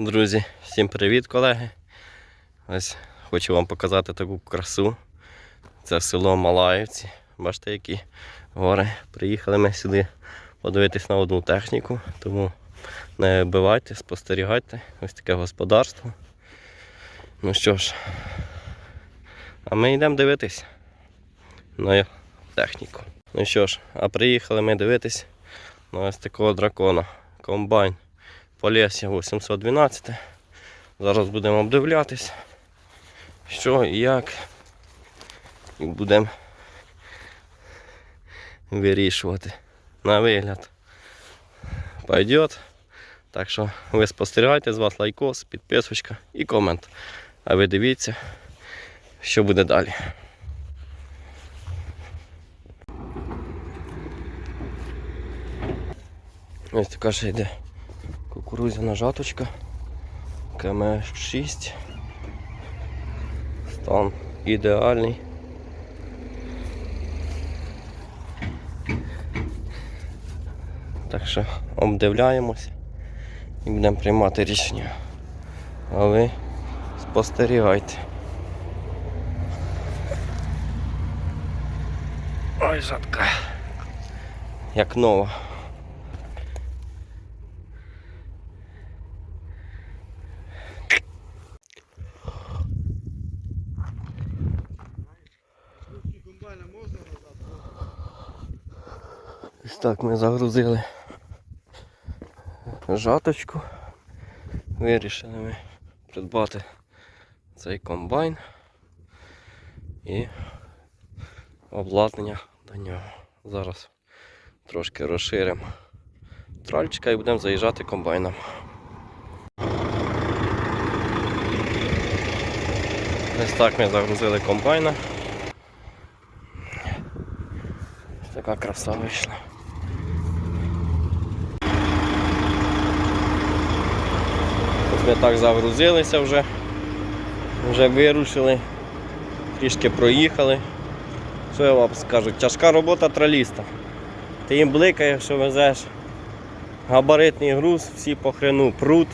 Друзі, всім привіт, колеги. Ось хочу вам показати таку красу. Це село Малаївці. Бачите, які гори. Приїхали ми сюди подивитись на одну техніку, тому не вбивайте, спостерігайте. Ось таке господарство. Ну що ж, а ми йдемо дивитись на техніку. Ну що ж, а приїхали ми дивитись на ось такого дракона. Комбайн. Полісся 812. Зараз будемо обдивлятись, що і як. І будемо вирішувати на вигляд. Пойдет. Так що ви спостерігайте, з вас лайкос, підписочка і комент. А ви дивіться, що буде далі. Ось така ще йде кукурузяна жаточка. КМ6. Стан ідеальний. Так що обдивляємось і будемо приймати рішення. А ви спостерігайте. Ой, жатка. Як нова. Так ми загрузили жаточку. Вирішили ми придбати цей комбайн і обладнання до нього. Зараз трошки розширимо тральчика і будемо заїжджати комбайном. Ось так ми загрузили комбайна. Така краса вийшла. Ми так загрузилися вже. Вже вирушили, трішки проїхали. Що я вам скажу? Тяжка робота траліста. Ти їм бликаєш, що везеш габаритний груз, всі по хрену прут,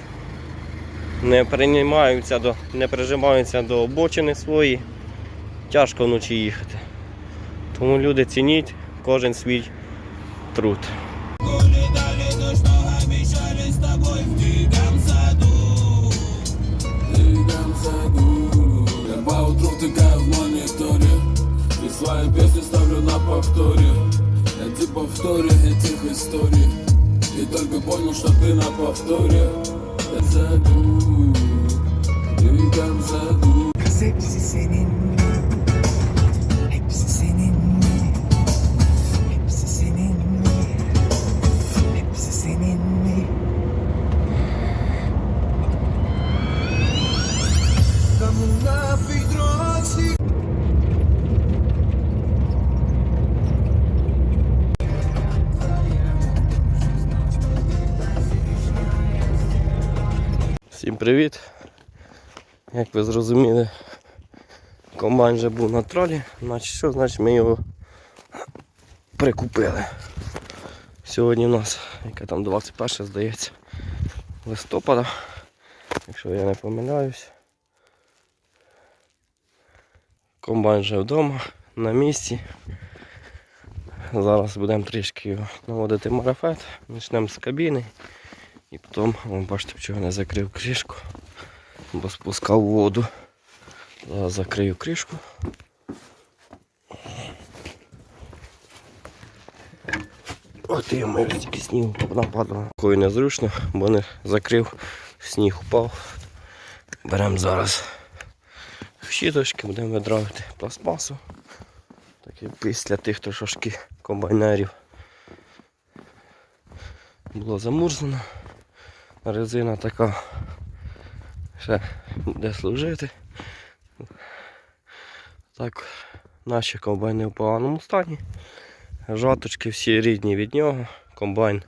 не приймаються до, не прижимаються до обочини свої. Тяжко вночі їхати. Тому люди цініть кожен свій труд. Я поутру втыкаю в мониторе. И свои песни ставлю на повторе. Эти повторы этих историй. И только понял, что ты на повторе. Я заду Дигам заду Kız hepsi senin Привіт! Як ви зрозуміли, комбайн вже був на тролі, значить що, значить ми його прикупили. Сьогодні у нас, яке там 21 здається, листопада, якщо я не помиляюсь. Комбайн вже вдома, на місці. Зараз будемо трішки наводити марафет, почнемо з кабіни. І потім, о, бачите, чого не закрив кришку, бо спускав воду. Зараз закрию кришку. От і ми стільки снігу нападало. Кою незручно, бо не закрив, сніг упав. Беремо зараз щіточки, будемо видравити пластмасу. Так і після тих трошки комбайнерів було замурзано. Резина така ще буде служити. Так, наші комбайни в поганому стані. Жаточки всі рідні від нього. Комбайн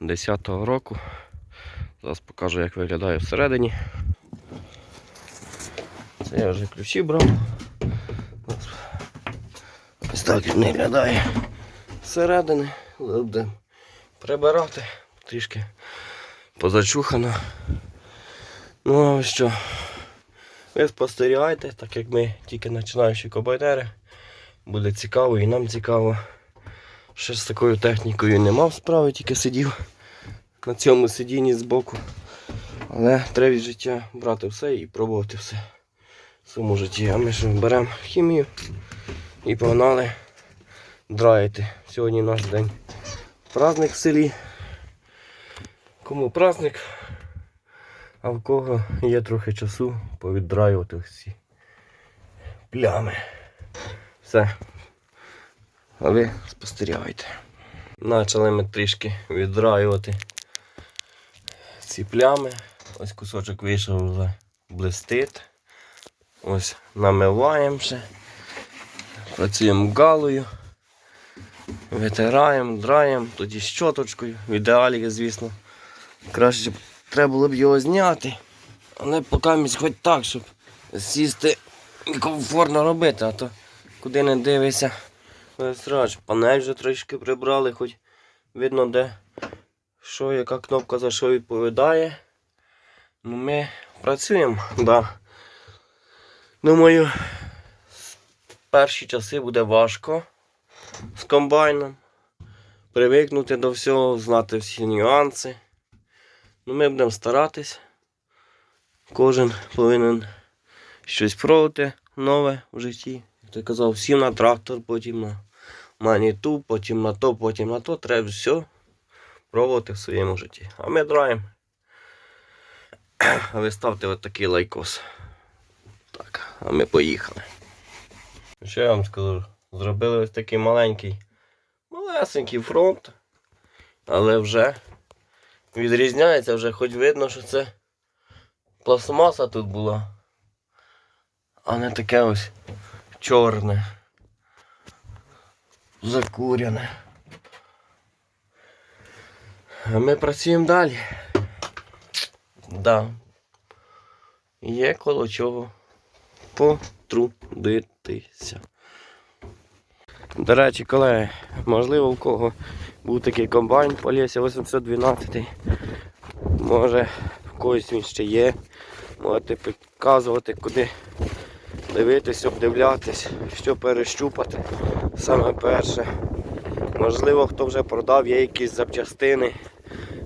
10-го року. Зараз покажу як виглядає всередині. Це я вже ключі брав. Ось так він виглядає зсередини. Будемо прибирати трішки позачухано. Ну ви що? Ви спостерігайте, так як ми тільки починаючі комбайнери. Буде цікаво і нам цікаво. Ще з такою технікою не мав справи, тільки сидів на цьому сидінні збоку. Але треба від життя брати все і пробувати все в своєму житті. А ми що беремо хімію і погнали драїти. Сьогодні наш день. Праздник в селі. Кому праздник, а в кого є трохи часу повіддраювати всі плями. Все. А ви спостерігайте. Почали ми трішки віддраювати ці плями. Ось кусочок вийшов вже блистить. Ось намиваємо ще. Працюємо галою. Витираємо, драємо, тоді щоточкою. В ідеалі, звісно. Краще б треба було б його зняти. Але поки хоч так, щоб сісти і комфортно робити, а то куди не дивишся. Срач. Панель вже трішки прибрали, хоч видно де що, яка кнопка за що відповідає. Ну, ми працюємо, да. Думаю, перші часи буде важко з комбайном. Привикнути до всього, знати всі нюанси. Ну, ми будемо старатись. Кожен повинен щось пробувати нове в житті. Як ти казав, всім на трактор, потім на маніту, потім на то, потім на то. Треба все пробувати в своєму житті. А ми драємо. А ви ставте от такий лайкос. Так, а ми поїхали. Що я вам скажу? Зробили ось такий маленький, малесенький фронт. Але вже відрізняється, вже хоч видно, що це пластмаса тут була. А не таке ось чорне. Закуряне. Ми працюємо далі. Да. Є коло чого потрудитися. До речі, колеги, можливо, у кого був такий комбайн Полісся 812. Може в когось він ще є. Можете підказувати, куди дивитись, обдивлятись, що перещупати. Саме перше. Можливо, хто вже продав, є якісь запчастини.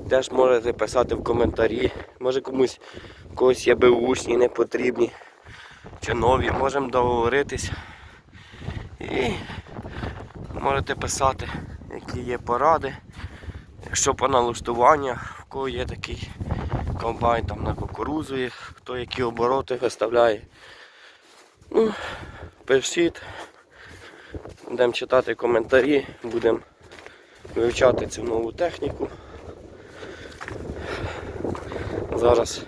Теж можете писати в коментарі. Може комусь когось є беушні, не потрібні чи нові. Можемо договоритись. І можете писати, які є поради. Якщо по налаштуваннях, кого є такий комбайн там на кукурузу, хто які обороти виставляє. Ну, пишіть. Будемо читати коментарі, будемо вивчати цю нову техніку. Зараз,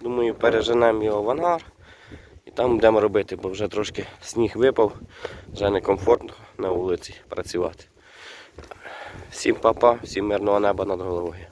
думаю, переженемо його в ангар і там будемо робити, бо вже трошки сніг випав, вже некомфортно на вулиці працювати. Всім папа, всім мирного неба над головою.